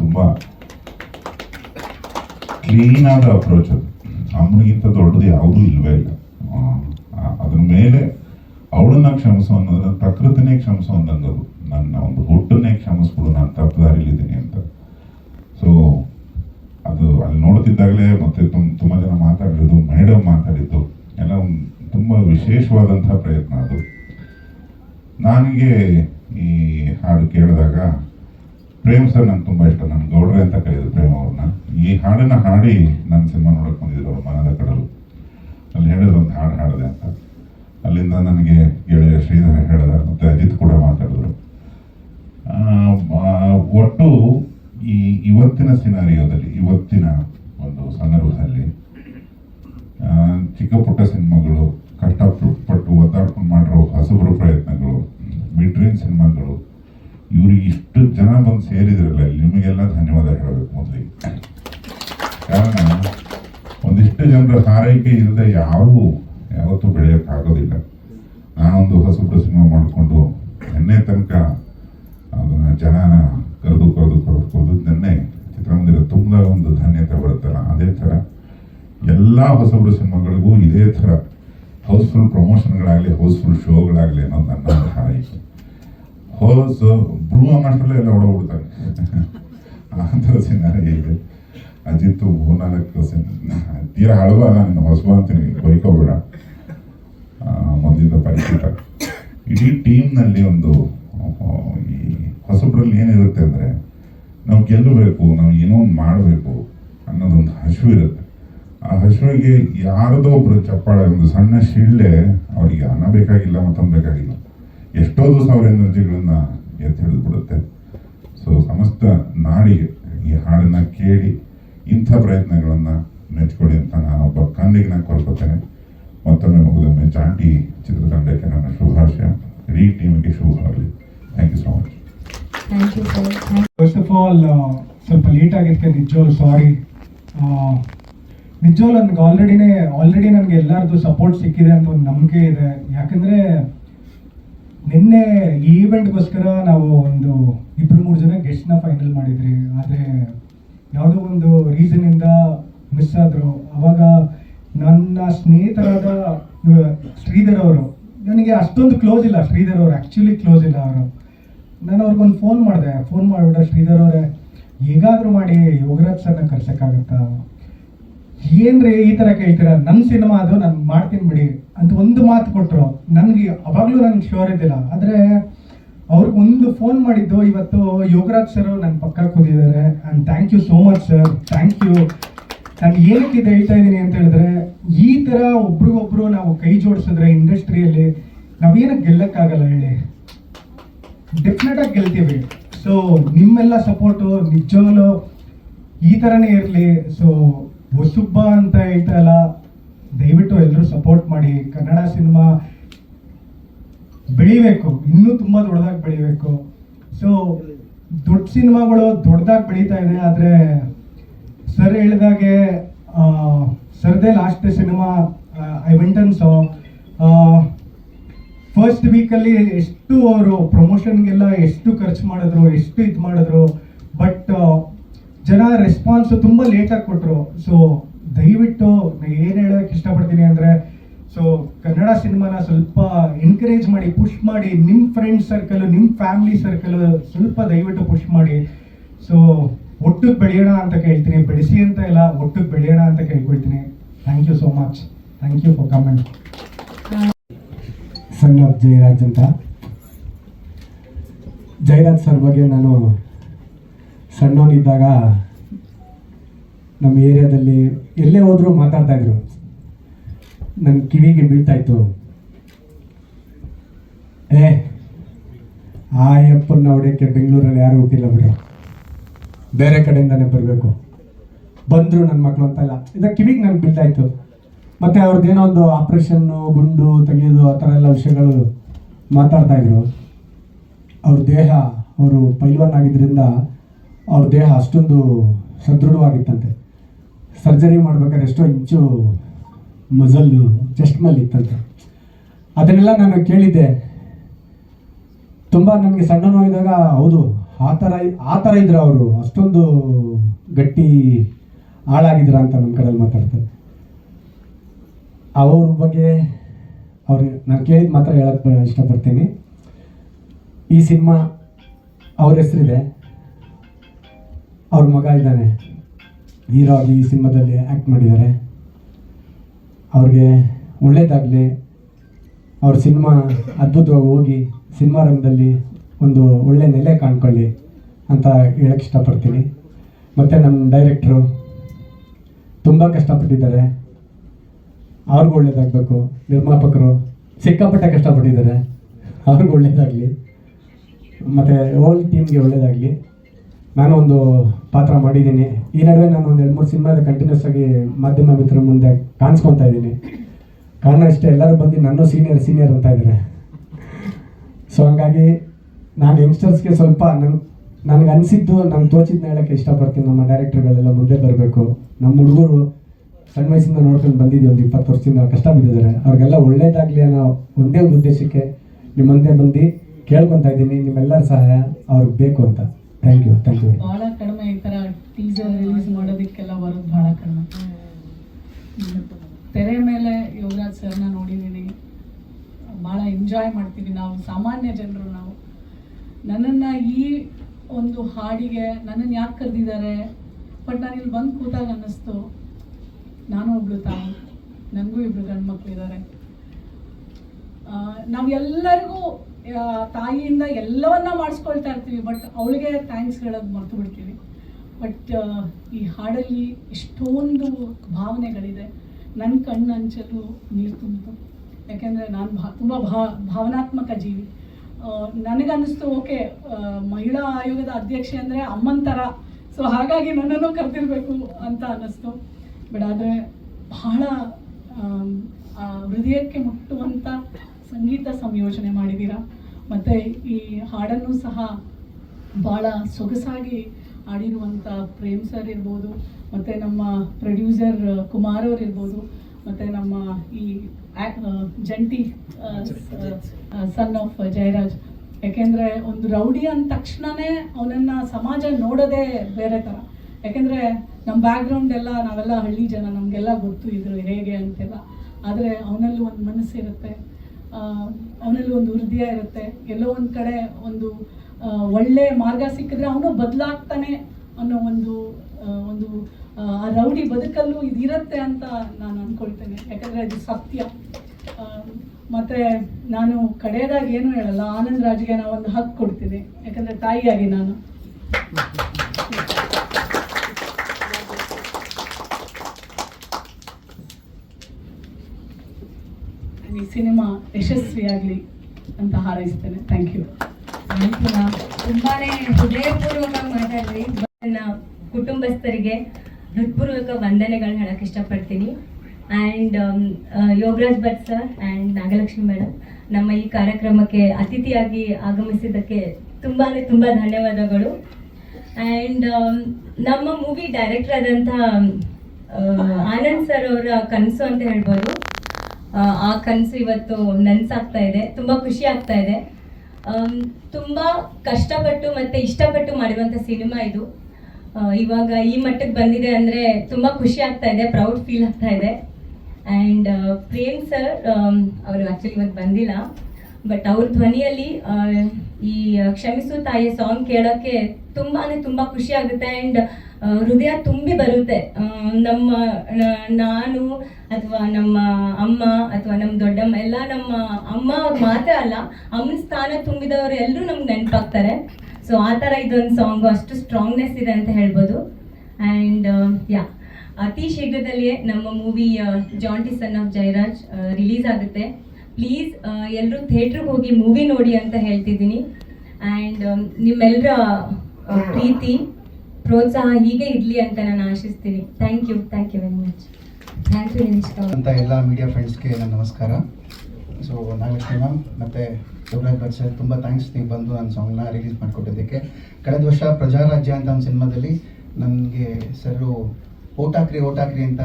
ತುಂಬ ಕ್ಲೀನ್ ಆದ ಅಪ್ರೋಚ್ ಅದು. ಅಮ್ಮನಿಗಿಂತ ದೊಡ್ಡದು ಯಾವುದೂ ಇಲ್ವೇ ಇಲ್ಲ. ಅದ್ರ ಮೇಲೆ ಅವಳನ್ನ ಕ್ಷಮಿಸೋ ಅನ್ನೋದನ್ನ, ಪ್ರಕೃತಿನೇ ಕ್ಷಮಿಸು ಅಂದಂಗದು. ಅದು ನನ್ನ ಒಂದು ಹುಟ್ಟನ್ನೇ ಕ್ಷಮಿಸ್ಬಿಡು, ನಾನು ತಪ್ಪುದಾರಿಲಿದ್ದೀನಿ ಅಂತ. ಸೊ ಅದು ಅಲ್ಲಿ ನೋಡ್ತಿದ್ದಾಗಲೇ ಮತ್ತೆ ತುಂಬ ತುಂಬ ಜನ ಮಾತಾಡಿರೋದು, ಮೇಡಮ್ ಮಾತಾಡಿದ್ದು, ಎಲ್ಲ ತುಂಬ ವಿಶೇಷವಾದಂಥ ಪ್ರಯತ್ನ ಅದು. ನನಗೆ ಈ ಹಾಡು ಕೇಳಿದಾಗ ಪ್ರೇಮ್ ಸರ್ ನಂಗೆ ತುಂಬ ಇಷ್ಟ. ನಾನು ಗೌಡ್ರೆ ಅಂತ ಕರೆಯೋದು ಪ್ರೇಮ್ ಅವ್ರನ್ನ. ಈ ಹಾಡನ್ನ ಹಾಡಿ ನನ್ನ ಸಿನಿಮಾ ನೋಡಕ್ಕೆ ಬಂದಿದ್ರು ಅವ್ರು ಮನದ ಕಡಲು. ಅಲ್ಲಿ ಹೇಳಿದ್ರು ಒಂದು ಹಾಡು ಹಾಡಿದೆ ಅಂತ. ಅಲ್ಲಿಂದ ನನಗೆ ಗೆಳೆಯ ಶ್ರೀಧರ ಹೇಳಿದ, ಮತ್ತು ಅಜಿತ್ ಕೂಡ ಮಾತಾಡಿದ್ರು. ಒಟ್ಟು ಈ ಇವತ್ತಿನ ಸಿನಾರಿಯೋದಲ್ಲಿ, ಇವತ್ತಿನ ಒಂದು ಸಂದರ್ಭದಲ್ಲಿ ಚಿಕ್ಕ ಪುಟ್ಟ ಸಿನಿಮಾಗಳು ಕಷ್ಟಪಟ್ಟು ಒದ್ದಾಡ್ಕೊಂಡು ಮಾಡಿರೋ ಹೊಸಬರು ಪ್ರಯತ್ನಗಳು ಮಿಡ್ರೇಂಜ್ ಸಿನಿಮಾಗಳು ಇವ್ರಿಗೆ ಇಷ್ಟು ಜನ ಬಂದು ಸೇರಿದ್ರಲ್ಲ ನಿಮಗೆಲ್ಲ ಧನ್ಯವಾದ ಹೇಳಬೇಕು ಮೊದಲಿಗೆ. ಕಾರಣ, ಒಂದಿಷ್ಟು ಜನರ ಹಾರೈಕೆ ಇಲ್ಲದೆ ಯಾರೂ ಯಾವತ್ತೂ ಬೆಳೆಯೋಕ್ಕಾಗೋದಿಲ್ಲ. ನಾನೊಂದು ಹೊಸಬ್ರ ಸಿನಿಮಾ ಮಾಡಿಕೊಂಡು ನಿನ್ನೆ ತನಕ ಅದನ್ನು ಜನನ ಕರೆದು ಕರೆದು ಕರೆದು ನಿನ್ನೆ ಚಿತ್ರಮಂದಿರ ತುಂಬ ಒಂದು ಧನ್ಯತೆ ಬರುತ್ತಲ್ಲ, ಅದೇ ಥರ ಎಲ್ಲ ಹೊಸಬ್ರ ಸಿನಿಮಾಗಳಿಗೂ ಇದೇ ಥರ ಹೌಸ್ಫುಲ್ ಪ್ರಮೋಷನ್ಗಳಾಗಲಿ, ಹೌಸ್ಫುಲ್ ಶೋಗಳಾಗಲಿ ಅನ್ನೋದು ನನ್ನ ಹಾರೈಕೆ. ಹೌಸ್ ಬ್ರೂ ಅನ್ನೋಷ್ಟರಲ್ಲೇ ಎಲ್ಲ ಓಡೋಗ್ಬಿಡ್ತಾರೆ ಆ ಥರ ಸಿನಾರಿ ಇದೆ ಅಜಿತ್ ಮೂರ್ನಾಲ್ಕು ಸಿನ್ ತೀರಾ ಹಳವ, ನಾನು ಹೊಸಬ ಅಂತೀನಿ, ಬೈಕೋಬೇಡ. ಮೊದಲಿಂದ ಪರಿಚಿತ. ಇಡೀ ಟೀಮ್ನಲ್ಲಿ ಒಂದು ಈ ಹೊಸಬ್ರಲ್ಲಿ ಏನಿರುತ್ತೆ ಅಂದರೆ, ನಾವು ಗೆಲ್ಲಬೇಕು, ನಾವು ಏನೋ ಒಂದು ಮಾಡಬೇಕು ಅನ್ನೋದೊಂದು ಹಸಿವು ಇರುತ್ತೆ. ಆ ಹಸಿವಿಗೆ ಯಾರದೋ ಒಬ್ಬರು ಚಪ್ಪಾಳೆ, ಒಂದು ಸಣ್ಣ ಶಿಳ್ಳೆ, ಅವರಿಗೆ ಅನ್ನ ಬೇಕಾಗಿಲ್ಲ, ಮತ್ತೊಂದು ಬೇಕಾಗಿಲ್ಲ. ಎಷ್ಟೋ ಸಾವಿರ ಎನರ್ಜಿಗಳನ್ನು ಎನರ್ಜಿಗಳನ್ನ ಎತ್ತಿ ಹಿಡಿದ್ಬಿಡುತ್ತೆ ಸೊ ಸಮಸ್ತ ನಾಡಿಗೆ ಈ ಹಾಡನ್ನು ಕೇಳಿ ಇಂಥ ಪ್ರಯತ್ನಗಳನ್ನು ನೆಚ್ಕೊಳ್ಳಿ ಅಂತ ನಾನು ಒಬ್ಬ ಕಣ್ಣಿಗೆ ಕೊರ್ಕೋತೇನೆ ಮತ್ತೊಮ್ಮೆ ಮುಗಿದೊಮ್ಮೆ ಚಾಂಟಿ ಚಿತ್ರತಂಡಕ್ಕೆ ನನ್ನ ಶುಭಾಶಯ. ಇಡೀ ಟೀಮಿಗೆ ಶುಭ ಆಗಲಿ. Thank you so much thank you sir first of all ಸ್ವಲ್ಪ ಲೇಟ್ ಆಗಿದ್ದಕ್ಕೆ ನಿಜವಾಗ್ಲು ಸಾರಿ ನಿಜವಾಗ್ಲು ನನಗೆ ಆಲ್ರೆಡಿನೇ ಆಲ್ರೆಡಿ ನನಗೆ ಎಲ್ಲರದ್ದು ಸಪೋರ್ಟ್ ಸಿಕ್ಕಿದೆ ಅಂತ ಒಂದು ನಂಬಿಕೆ ಇದೆ. ಯಾಕಂದರೆ ನಿನ್ನೆ ಈ ಇವೆಂಟ್ಗೋಸ್ಕರ ನಾವು ಒಂದು ಇಬ್ಬರು ಮೂರು ಜನ ಗೆಸ್ಟ್ನ ಫೈನಲ್ ಮಾಡಿದ್ರಿ. ಆದರೆ ಯಾವುದೋ ಒಂದು ರೀಸನಿಂದ ಮಿಸ್ ಆದರು. ಅವಾಗ ನನ್ನ ಸ್ನೇಹಿತರಾದ ಶ್ರೀಧರ್ ಅವರು, ನನಗೆ ಅಷ್ಟೊಂದು ಕ್ಲೋಸ್ ಇಲ್ಲ. ಶ್ರೀಧರ್ ಅವರು ಆ್ಯಕ್ಚುಲಿ ಕ್ಲೋಸ್ ಇಲ್ಲ ಅವರು. ನಾನು ಅವ್ರಿಗೊಂದು ಫೋನ್ ಮಾಡಿದೆ. ಫೋನ್ ಮಾಡಿಬಿಟ್ಟ ಶ್ರೀಧರ್ ಅವರೇ, ಹೇಗಾದರೂ ಮಾಡಿ, ಯೋಗರಾಜ್ ಸರ್ನ ಕರ್ಸೋಕ್ಕಾಗುತ್ತಾ? ಏನ್ರಿ ಈ ಥರ ಕೇಳ್ತೀರಾ? ನನ್ನ ಸಿನಿಮಾ ಅದು, ನಾನು ಮಾಡ್ತೀನಿ ಬಿಡಿ. ಅಂತ ಒಂದು ಮಾತು ಕೊಟ್ಟರು ನನಗೆ ಅವಾಗಲೂ ನನಗೆ ಶ್ಯೂರ್ ಇದ್ದಿಲ್ಲ. ಆದರೆ ಅವ್ರಿಗೆ ಒಂದು ಫೋನ್ ಮಾಡಿದ್ದು, ಇವತ್ತು ಯೋಗರಾಜ್ ಸರ್ ನನ್ನ ಪಕ್ಕ ಕೂತಿದ್ದಾರೆ. And thank you so much sir thank you ನಾನು ಏನಕ್ಕೆ ಇದು ಹೇಳ್ತಾ ಇದ್ದೀನಿ ಅಂತ ಹೇಳಿದ್ರೆ, ಈ ಥರ ಒಬ್ರಿಗೊಬ್ರು ನಾವು ಕೈ ಜೋಡಿಸಿದ್ರೆ ಇಂಡಸ್ಟ್ರಿಯಲ್ಲಿ ನಾವೇನು ಗೆಲ್ಲಕ್ಕಾಗಲ್ಲ ಹೇಳಿ. ಡೆಫಿನೆಟ್ ಆಗಿ ಗೆಲ್ತೀವಿ. ಸೊ ನಿಮ್ಮೆಲ್ಲ ಸಪೋರ್ಟು ನಿಜವಾಗ್ಲೂ ಈ ಥರನೇ ಇರಲಿ. ಸೊ ಹೊಸುಬ್ಬ ಅಂತ ಹೇಳ್ತಾ ಇಲ್ಲ. ದಯವಿಟ್ಟು ಎಲ್ಲರೂ ಸಪೋರ್ಟ್ ಮಾಡಿ. ಕನ್ನಡ ಸಿನಿಮಾ ಬೆಳಿಬೇಕು. ಇನ್ನೂ ತುಂಬ ದೊಡ್ಡದಾಗಿ ಬೆಳಿಬೇಕು. ಸೊ ದೊಡ್ಡ ಸಿನಿಮಾಗಳು ದೊಡ್ಡದಾಗಿ ಬೆಳೀತಾ ಇದೆ. ಆದರೆ ಸರ್ ಹೇಳಿದಾಗೆ ಸರ್ದೇ ಲಾಸ್ಟ್ ಸಿನಿಮಾ ಐ ವೆಂಟನ್ ಸೊ ಫಸ್ಟ್ ವೀಕಲ್ಲಿ ಎಷ್ಟು ಅವರು ಪ್ರಮೋಷನ್ಗೆಲ್ಲ ಎಷ್ಟು ಖರ್ಚು ಮಾಡಿದ್ರು, ಎಷ್ಟು ಇದು ಮಾಡಿದ್ರು. ಬಟ್ ಜನ ರೆಸ್ಪಾನ್ಸ್ ತುಂಬ ಲೇಟಾಗಿ ಕೊಟ್ಟರು ಸೊ ದಯವಿಟ್ಟು ಏನು ಹೇಳೋಕ್ಕೆ ಇಷ್ಟಪಡ್ತೀನಿ ಅಂದರೆ ಸೊ ಕನ್ನಡ ಸಿನಿಮಾನ ಸ್ವಲ್ಪ ಎನ್ಕರೇಜ್ ಮಾಡಿ ಪುಷ್ ಮಾಡಿ ನಿಮ್ಮ ಫ್ರೆಂಡ್ ಸರ್ಕಲ್ ನಿಮ್ಮ ಫ್ಯಾಮಿಲಿ ಸರ್ಕಲ್ ಸ್ವಲ್ಪ ದಯವಿಟ್ಟು ಪುಷ್ ಮಾಡಿ. ಸೊ ಒಟ್ಟಿಗೆ ಬೆಳೆಯೋಣ ಅಂತ ಕೇಳ್ತೀನಿ, ಬೆಳೆಸಿ ಅಂತ ಇಲ್ಲ, ಒಟ್ಟಿಗೆ ಬೆಳೆಯೋಣ ಅಂತ ಕೇಳ್ಕೊಳ್ತೀನಿ. Thank you so much thank you for comment ಸಣ್ಣ ಜಯರಾಜ್ ಅಂತ. ಜಯರಾಜ್ ಸರ್ ಬಗ್ಗೆ ನಾನು ಸಣ್ಣವನಿದ್ದಾಗ ನಮ್ಮ ಏರಿಯಾದಲ್ಲಿ ಎಲ್ಲೇ ಹೋದರೂ ಮಾತಾಡ್ತಾ ಇದ್ರು. ನನ್ನ ಕಿವಿಗೆ ಬೀಳ್ತಾಯಿತ್ತು ಏ, ಆ ಯಪ್ಪನ್ನ ಹೊಡೆಯೋಕ್ಕೆ ಬೆಂಗಳೂರಲ್ಲಿ ಯಾರು ಹುಟ್ಟಿಲ್ಲ ಬಿಡ್ರು. ಬೇರೆ ಕಡೆಯಿಂದನೇ ಬರಬೇಕು. ಬಂದರು ನನ್ನ ಮಕ್ಕಳು ಅಂತಲ್ಲ ಇದಕ್ಕೆ ಕಿವಿಗೆ ನನಗೆ ಬೀಳ್ತಾ ಇತ್ತು ಮತ್ತು ಅವ್ರದ್ದೇನೋ ಒಂದು ಆಪ್ರೇಷನ್ನು, ಗುಂಡು ತೆಗೆಯೋದು ಆ ಥರ ಎಲ್ಲ ವಿಷಯಗಳು ಮಾತಾಡ್ತಾ ಇದ್ರು. ಅವ್ರ ದೇಹ, ಅವರು ಪೈಲ್ವನ್ ಆಗಿದ್ದರಿಂದ ಅವ್ರ ದೇಹ ಅಷ್ಟೊಂದು ಸದೃಢವಾಗಿತ್ತಂತೆ. ಸರ್ಜರಿ ಮಾಡ್ಬೇಕಾದ್ರೆ ಎಷ್ಟೋ ಇಂಚು ಮಜಲ್ಲು ಚೆಸ್ಟ್ನಲ್ಲಿ ಇತ್ತಂತೆ. ಅದನ್ನೆಲ್ಲ ನಾನು ಕೇಳಿದ್ದೆ. ತುಂಬ ನನಗೆ ಸಣ್ಣ ನೋವಿದಾಗ ಹೌದು, ಆ ಥರ ಆ ಥರ ಇದ್ರು ಅವರು. ಅಷ್ಟೊಂದು ಗಟ್ಟಿ ಹಾಳಾಗಿದ್ರ ಅಂತ ನಮ್ಮ ಕಡೆಯಲ್ಲಿ ಮಾತಾಡ್ತಾರೆ ಅವ್ರ ಬಗ್ಗೆ ಅವ್ರು, ನಾನು ಕೇಳಿದ ಮಾತ್ರ ಹೇಳಕ್ಕೆ ಇಷ್ಟಪಡ್ತೀನಿ. ಈ ಸಿನಿಮಾ ಅವ್ರ ಹೆಸರಿದೆ. ಅವ್ರ ಮಗ ಇದ್ದಾನೆ. ಹೀರೋ ಈ ಸಿನಿಮಾದಲ್ಲಿ ಆ್ಯಕ್ಟ್ ಮಾಡಿದ್ದಾರೆ. ಅವ್ರಿಗೆ ಒಳ್ಳೆಯದಾಗಲಿ ಅವ್ರ ಸಿನಿಮಾ ಅದ್ಭುತವಾಗಿ ಹೋಗಿ ಸಿನಿಮಾ ರಂಗದಲ್ಲಿ ಒಂದು ಒಳ್ಳೆ ನೆಲೆ ಕಾಣ್ಕೊಳ್ಳಿ ಅಂತ ಹೇಳಕ್ಕೆ ಇಷ್ಟಪಡ್ತೀನಿ. ಮತ್ತು ನಮ್ಮ ಡೈರೆಕ್ಟ್ರು ತುಂಬ ಕಷ್ಟಪಟ್ಟಿದ್ದಾರೆ. ಅವ್ರಿಗೂ ಒಳ್ಳೇದಾಗಬೇಕು. ನಿರ್ಮಾಪಕರು ಸಿಕ್ಕಾಪಟ್ಟೆ ಕಷ್ಟಪಟ್ಟಿದ್ದಾರೆ. ಅವ್ರಿಗೂ ಒಳ್ಳೇದಾಗಲಿ. ಮತ್ತು ಓಲ್ ಟೀಮ್ಗೆ ಒಳ್ಳೇದಾಗಲಿ. ನಾನು ಒಂದು ಪಾತ್ರ ಮಾಡಿದ್ದೀನಿ. ಈ ನಡುವೆ ನಾನು ಒಂದು ಎರಡು ಮೂರು ಸಿನಿಮಾದ ಕಂಟಿನ್ಯೂಸ್ ಆಗಿ ಮಾಧ್ಯಮ ಮಿತ್ರರ ಮುಂದೆ ಕಾಣಿಸ್ಕೊತಾ ಇದ್ದೀನಿ. ಕಾರಣ ಇಷ್ಟೇ, ಎಲ್ಲರೂ ಬಂದು ನನ್ನೂ ಸೀನಿಯರ್ ಸೀನಿಯರ್ ಅಂತ ಇದ್ದಾರೆ. ಸೊ ಹಂಗಾಗಿ ನಾನು ಯಂಗ್ಸ್ಟರ್ಸ್ಗೆ ಸ್ವಲ್ಪ ನನ್, ನನಗೆ ಅನಿಸಿದ್ದು ನಂಗೆ ತೋಚಿದ್ನ ಹೇಳೋಕ್ಕೆ ಇಷ್ಟಪಡ್ತೀನಿ. ನಮ್ಮ ಡೈರೆಕ್ಟರ್ಗಳೆಲ್ಲ ಮುಂದೆ ಬರಬೇಕು. ನಮ್ಮ ಹುಡುಗರು ಸಣ್ಣ ವಯಸ್ಸಿಂದ ನೋಡ್ಕೊಂಡು ಬಂದಿದ್ದೀವಿ ಒಂದು ಇಪ್ಪತ್ತು ವರ್ಷದಿಂದ ಕಷ್ಟ ಬಿದ್ದಿದ್ದಾರೆ. ಅವ್ರಿಗೆಲ್ಲ ಒಳ್ಳೇದಾಗಲಿ ಅನ್ನೋ ಒಂದೇ ಒಂದು ಉದ್ದೇಶಕ್ಕೆ ನಿಮ್ಮ ಮುಂದೆ ಬಂದು ಕೇಳ್ಕೊತಾ ಇದ್ದೀನಿ. ನಿಮ್ಮೆಲ್ಲರ ಸಹಾಯ ಅವ್ರಿಗೆ ಬೇಕು ಅಂತ. ಥ್ಯಾಂಕ್ ಯು ಥ್ಯಾಂಕ್ ಯು ಬಹಳ ಕಡಿಮೆ ಈ ತರ ಟೀಸರ್ ರಿಲೀಸ್ ಮಾಡೋದಕ್ಕೆಲ್ಲ ಬರೋದು ಬಹಳ ಕಡಿಮೆ. ತೆರೆ ಮೇಲೆ ಯೋಗರಾಜ್ ಸರ್ನ ನೋಡಿದ್ದೀನಿ. ಭಾಳ ಎಂಜಾಯ್ ಮಾಡ್ತೀವಿ ನಾವು ಸಾಮಾನ್ಯ ಜನರು ನಾವು. ನನ್ನನ್ನು ಈ ಒಂದು ಹಾಡಿಗೆ ನನ್ನನ್ನು ಯಾಕೆ ಕರೆದಿದ್ದಾರೆ? ಬಟ್ ನಾನು ಇಲ್ಲಿ ಬಂದು ಕೂತಾಗ ಅನ್ನಿಸ್ತು. ನಾನು ಒಬ್ಳು ತಾಯಿ ನನಗೂ ಇಬ್ರು ಗಂಡು ಮಕ್ಕಳಿದ್ದಾರೆ ನಾವೆಲ್ಲರಿಗೂ ಎಲ್ಲರಿಗೂ ತಾಯಿಯಿಂದ ಎಲ್ಲವನ್ನ ಮಾಡಿಸ್ಕೊಳ್ತಾ ಇರ್ತೀವಿ ಬಟ್ ಅವಳಿಗೆ ಥ್ಯಾಂಕ್ಸ್ ಹೇಳೋದು ಮರ್ತು ಬಿಡ್ತೀವಿ. ಬಟ್ ಈ ಹಾಡಲ್ಲಿ ಎಷ್ಟೊಂದು ಭಾವನೆಗಳಿದೆ. ನನ್ನ ಕಣ್ಣು ಅಂಚಲು ನೀರು ತುಂಬಿತು. ಯಾಕೆಂದರೆ ನಾನು ಭಾ, ತುಂಬ ಭಾ, ಭಾವನಾತ್ಮಕ ಜೀವಿ. ನನಗನ್ನಿಸ್ತು, ಓಕೆ ಮಹಿಳಾ ಆಯೋಗದ ಅಧ್ಯಕ್ಷೆ ಅಂದರೆ ಅಮ್ಮನ ಥರ ಸೊ ಹಾಗಾಗಿ ನನ್ನನ್ನು ಕರೆದಿರಬೇಕು ಅಂತ ಅನ್ನಿಸ್ತು. ಬಟ್ ಆದರೆ ಬಹಳ ಹೃದಯಕ್ಕೆ ಮುಟ್ಟುವಂಥ ಸಂಗೀತ ಸಂಯೋಜನೆ ಮಾಡಿದ್ದೀರಾ ಮತ್ತು ಈ ಹಾಡನ್ನು ಸಹ ಭಾಳ ಸೊಗಸಾಗಿ ಆಡಿರುವಂಥ ಪ್ರೇಮ್ ಸರ್ ಇರ್ಬೋದು, ಮತ್ತು ನಮ್ಮ ಪ್ರೊಡ್ಯೂಸರ್ ಕುಮಾರ್ ಅವ್ರು ಇರ್ಬೋದು, ಮತ್ತು ನಮ್ಮ ಈ ಜಂಟಿ ಸನ್ ಆಫ್ ಜಯರಾಜ್. ಯಾಕೆಂದರೆ ಒಂದು ರೌಡಿ ಅಂದ ತಕ್ಷಣವೇ ಅವನನ್ನು ಸಮಾಜ ನೋಡೋದೇ ಬೇರೆ ಥರ ಯಾಕೆಂದರೆ ನಮ್ಮ ಬ್ಯಾಕ್ಗ್ರೌಂಡ್ ಎಲ್ಲ ನಾವೆಲ್ಲ ಹಳ್ಳಿ ಜನ, ನಮಗೆಲ್ಲ ಗೊತ್ತು ಇದ್ರು ಹೇಗೆ ಅಂತೆಲ್ಲ. ಆದರೆ ಅವನಲ್ಲಿ ಒಂದು ಮನಸ್ಸಿರುತ್ತೆ ಅವನಲ್ಲಿ ಒಂದು ಹೃದಯ ಇರುತ್ತೆ. ಎಲ್ಲೋ ಒಂದು ಕಡೆ ಒಂದು ಒಳ್ಳೆ ಮಾರ್ಗ ಸಿಕ್ಕಿದ್ರೆ ಅವನು ಬದಲಾಗ್ತಾನೆ ಅನ್ನೋ ಒಂದು ಒಂದು ಆ, ರೌಡಿ ಬದುಕಲ್ಲೂ ಇದಿರತ್ತೆ ಅಂತ ನಾನು ಅಂದ್ಕೊಳ್ತೇನೆ ಯಾಕಂದರೆ ಅದು ಸತ್ಯ. ಮತ್ತು ಮತ್ತೆ ನಾನು ಕಡೆಯದಾಗಿ ಏನು ಹೇಳಲ್ಲ ಆನಂದ್ ರಾಜ್ಗೆ ನಾವು ಒಂದು ಹಕ್ಕು ಕೊಡ್ತೀನಿ ಯಾಕಂದರೆ ತಾಯಿಯಾಗಿ ನಾನು. ಈ ಸಿನಿಮಾ ಯಶಸ್ವಿಯಾಗಲಿ ಅಂತ ಹಾರೈಸ್ತೇನೆ. ಥ್ಯಾಂಕ್ ಯು ಮ್ಯಾಮ್ ತುಂಬಾನೇ ಹೃದಯಪೂರ್ವಕವಾಗಿ ಮಾತಾಡಿದ್ರಿ ನನ್ನ ಕುಟುಂಬಸ್ಥರಿಗೆ ಹೃತ್ಪೂರ್ವಕ ವಂದನೆಗಳನ್ನ ಹೇಳಕ್ ಇಷ್ಟಪಡ್ತೀನಿ. And Yogaraj Bhat sir and Nagalakshmi madam ನಮ್ಮ ಈ ಕಾರ್ಯಕ್ರಮಕ್ಕೆ ಅತಿಥಿಯಾಗಿ ಆಗಮಿಸಿದ್ದಕ್ಕೆ ತುಂಬಾ ತುಂಬ ಧನ್ಯವಾದಗಳು. ಆ್ಯಂಡ್ ನಮ್ಮ ಮೂವಿ ಡೈರೆಕ್ಟರ್ ಆದಂಥ ಆನಂದ್ ಸರ್ ಅವರ ಕನಸು ಅಂತ ಹೇಳ್ಬೋದು. ಆ, ಆ ಕನಸು ಇವತ್ತು ನನ್ಸಾಗ್ತಾ ಇದೆ. ತುಂಬ ಖುಷಿ ಆಗ್ತಾ ಇದೆ. ತುಂಬಾ ಕಷ್ಟಪಟ್ಟು ಮತ್ತೆ ಇಷ್ಟಪಟ್ಟು ಮಾಡಿರುವಂಥ ಸಿನಿಮಾ ಇದು. ಇವಾಗ ಈ ಮಟ್ಟಕ್ಕೆ ಬಂದಿದೆ ಅಂದರೆ ತುಂಬ ಖುಷಿ ಆಗ್ತಾ ಇದೆ ಪ್ರೌಡ್ ಫೀಲ್ ಆಗ್ತಾ ಇದೆ. ಆ್ಯಂಡ್ ಪ್ರೇಮ್ ಸರ್ ಅವರು ಆ್ಯಕ್ಚುಲಿ ಇವತ್ತು ಬಂದಿಲ್ಲ. ಬಟ್ ಅವ್ರ ಧ್ವನಿಯಲ್ಲಿ ಈ ಕ್ಷಮಿಸು ತಾಯಿಯ ಸಾಂಗ್ ಕೇಳೋಕ್ಕೆ ತುಂಬಾ ತುಂಬ ಖುಷಿ ಆಗುತ್ತೆ. ಆ್ಯಂಡ್ ಹೃದಯ ತುಂಬಿ ಬರುತ್ತೆ. ನಮ್ಮ ನಾನು ಅಥವಾ ನಮ್ಮ ಅಮ್ಮ ಅಥವಾ ನಮ್ಮ ದೊಡ್ಡಮ್ಮ, ಎಲ್ಲ ನಮ್ಮ ಅಮ್ಮ ಮಾತ್ರ ಅಲ್ಲ, ಅಮ್ಮನ ಸ್ಥಾನ ತುಂಬಿದವರು ಎಲ್ಲರೂ ನಮ್ಗೆ ನೆನಪಾಗ್ತಾರೆ. ಸೊ ಆ ಥರ ಇದೊಂದು ಸಾಂಗು ಅಷ್ಟು ಸ್ಟ್ರಾಂಗ್ನೆಸ್ ಇದೆ ಅಂತ ಹೇಳ್ಬೋದು. ಆ್ಯಂಡ್ ಯಾ ಅತಿ ಶೀಘ್ರದಲ್ಲಿಯೇ ನಮ್ಮ movie Jonty son of Jayaraj release ಆಗುತ್ತೆ. ಪ್ಲೀಸ್ ಎಲ್ಲರೂ ಥಿಯೇಟ್ರಿಗೆ ಹೋಗಿ ಮೂವಿ ನೋಡಿ ಅಂತ ಹೇಳ್ತಿದ್ದೀನಿ. ಆ್ಯಂಡ್ ನಿಮ್ಮೆಲ್ಲರ ಪ್ರೀತಿ ಪ್ರೋತ್ಸಾಹ ಹೀಗೆ ಇರಲಿ ಅಂತ ನಾನು ಆಶಿಸ್ತೀನಿ. Thank you thank you very much thank you ನಿಮಿಷ ಅಂತ ಎಲ್ಲ ಮೀಡಿಯಾ ಫ್ರೆಂಡ್ಸ್ಗೆ ನನ್ನ ನಮಸ್ಕಾರ. ಸೊ ನಾಗಲಕ್ಷ್ಮಿ ಮ್ಯಾಮ್ ಮತ್ತು ಯೋಗರಾಜ್ ಭಟ್ ಸರ್ ತುಂಬ ಥ್ಯಾಂಕ್ಸ್ ನೀವು ಬಂದು ನನ್ನ ಸಾಂಗ್ನ ರಿಲೀಸ್ ಮಾಡಿಕೊಟ್ಟಿದ್ದಕ್ಕೆ. ಕಳೆದ ವರ್ಷ ಪ್ರಜಾರಾಜ್ಯ ಅಂತ ಒಂದು ಸಿನಿಮಾದಲ್ಲಿ ನನಗೆ ಸರು ಓಟಾಕ್ರಿ ಓಟಾಕ್ರಿ ಅಂತ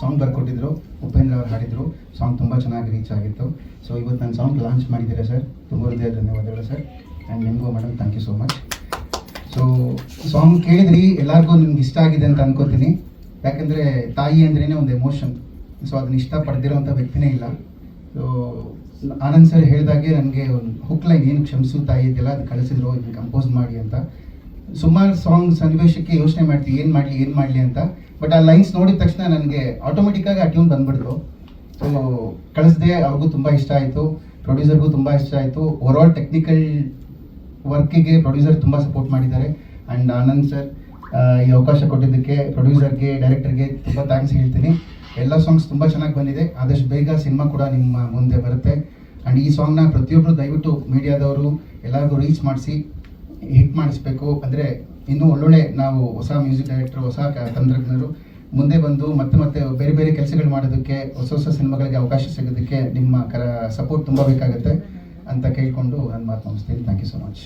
ಸಾಂಗ್ ಬರ್ಕೊಟ್ಟಿದ್ರು. ಉಪೇಂದ್ರ ಅವ್ರು ಹಾಡಿದ್ರು. ಸಾಂಗ್ ತುಂಬ ಚೆನ್ನಾಗಿ ರೀಚ್ ಆಗಿತ್ತು. ಸೊ ಇವತ್ತು ನನ್ನ ಸಾಂಗ್ ಲಾಂಚ್ ಮಾಡಿದ್ದೀರಾ ಸರ್ ತುಂಬ ಹೃದಯ ಧನ್ಯವಾದಗಳು ಸರ್ ಆ್ಯಂಡ್ ನಿಮಗೂ madam thank you so much so song ಕೇಳಿದ್ರಿ, ಎಲ್ಲರಿಗೂ ನಿಮ್ಗೆ ಇಷ್ಟ ಆಗಿದೆ ಅಂತ ಅನ್ಕೋತೀನಿ. ಯಾಕಂದರೆ ತಾಯಿ ಅಂದ್ರೇ ಒಂದು ಎಮೋಷನ್ ಸೊ ಅದನ್ನ ಇಷ್ಟಪಡ್ದಿರೋಂಥ ವ್ಯಕ್ತಿನೇ ಇಲ್ಲ. ಸೊ ಆನಂದ್ ಸರ್ ಹೇಳಿದಾಗೆ ನನಗೆ ಒಂದು ಹುಕ್ ಲೈನ್ ಏನು ಕ್ಷಮಿಸು ತಾಯಿ ಇದೆಲ್ಲ ಅದು ಕಳಿಸಿದ್ರು, ಇದನ್ನ ಕಂಪೋಸ್ ಮಾಡಿ ಅಂತ. ಸುಮಾರು ಸಾಂಗ್ ಸನ್ನಿವೇಶಕ್ಕೆ ಯೋಚನೆ ಮಾಡ್ತೀವಿ, ಏನು ಮಾಡಲಿ ಏನು ಮಾಡಲಿ ಅಂತ. ಬಟ್ ಆ ಲೈನ್ಸ್ ನೋಡಿದ ತಕ್ಷಣ ನನಗೆ ಆಟೋಮೆಟಿಕ್ಕಾಗಿ ಆ ಟ್ಯೂನ್ ಬಂದ್ಬಿಡ್ತು. ಸೊ ಕಳಿಸ್ದೆ, ಅವ್ರಿಗೂ ತುಂಬ ಇಷ್ಟ ಆಯಿತು. ಪ್ರೊಡ್ಯೂಸರ್ಗೂ ತುಂಬ ಇಷ್ಟ ಆಯಿತು. ಆಲ್ ಟೆಕ್ನಿಕಲ್ ವರ್ಕಿಗೆ ಪ್ರೊಡ್ಯೂಸರ್ ತುಂಬ ಸಪೋರ್ಟ್ ಮಾಡಿದ್ದಾರೆ. ಆ್ಯಂಡ್ ಆನಂದ್ ಸರ್ ಈ ಅವಕಾಶ ಕೊಟ್ಟಿದ್ದಕ್ಕೆ ಪ್ರೊಡ್ಯೂಸರ್ಗೆ ಡೈರೆಕ್ಟರ್ಗೆ ತುಂಬ ಥ್ಯಾಂಕ್ಸ್ ಹೇಳ್ತೀನಿ. ಎಲ್ಲ ಸಾಂಗ್ಸ್ ತುಂಬ ಚೆನ್ನಾಗಿ ಬಂದಿದೆ. ಆದಷ್ಟು ಬೇಗ ಸಿನಿಮಾ ಕೂಡ ನಿಮ್ಮ ಮುಂದೆ ಬರುತ್ತೆ. ಆ್ಯಂಡ್ ಈ ಸಾಂಗ್ನ ಪ್ರತಿಯೊಬ್ಬರು ದಯವಿಟ್ಟು ಮೀಡಿಯಾದವರು ಎಲ್ಲರಿಗೂ ರೀಚ್ ಮಾಡಿಸಿ ಹಿಟ್ ಮಾಡಿಸ್ಬೇಕು. ಅಂದರೆ ಇನ್ನೂ ಒಳ್ಳೊಳ್ಳೆ ನಾವು ಹೊಸ ಮ್ಯೂಸಿಕ್ ಡೈರೆಕ್ಟರ್ ಹೊಸ ತಂತ್ರಜ್ಞರು ಮುಂದೆ ಬಂದು ಮತ್ತೆ ಮತ್ತೆ ಬೇರೆ ಬೇರೆ ಕೆಲಸಗಳು ಮಾಡೋದಕ್ಕೆ, ಹೊಸ ಹೊಸ ಸಿನಿಮಾಗಳಿಗೆ ಅವಕಾಶ ಸಿಗೋದಕ್ಕೆ ನಿಮ್ಮ ಕರ ಸಪೋರ್ಟ್ ತುಂಬ ಬೇಕಾಗುತ್ತೆ ಅಂತ ಕೇಳಿಕೊಂಡು ನಾನು ಮಾತು ಮುಗಿಸ್ತೀನಿ. Thank you so much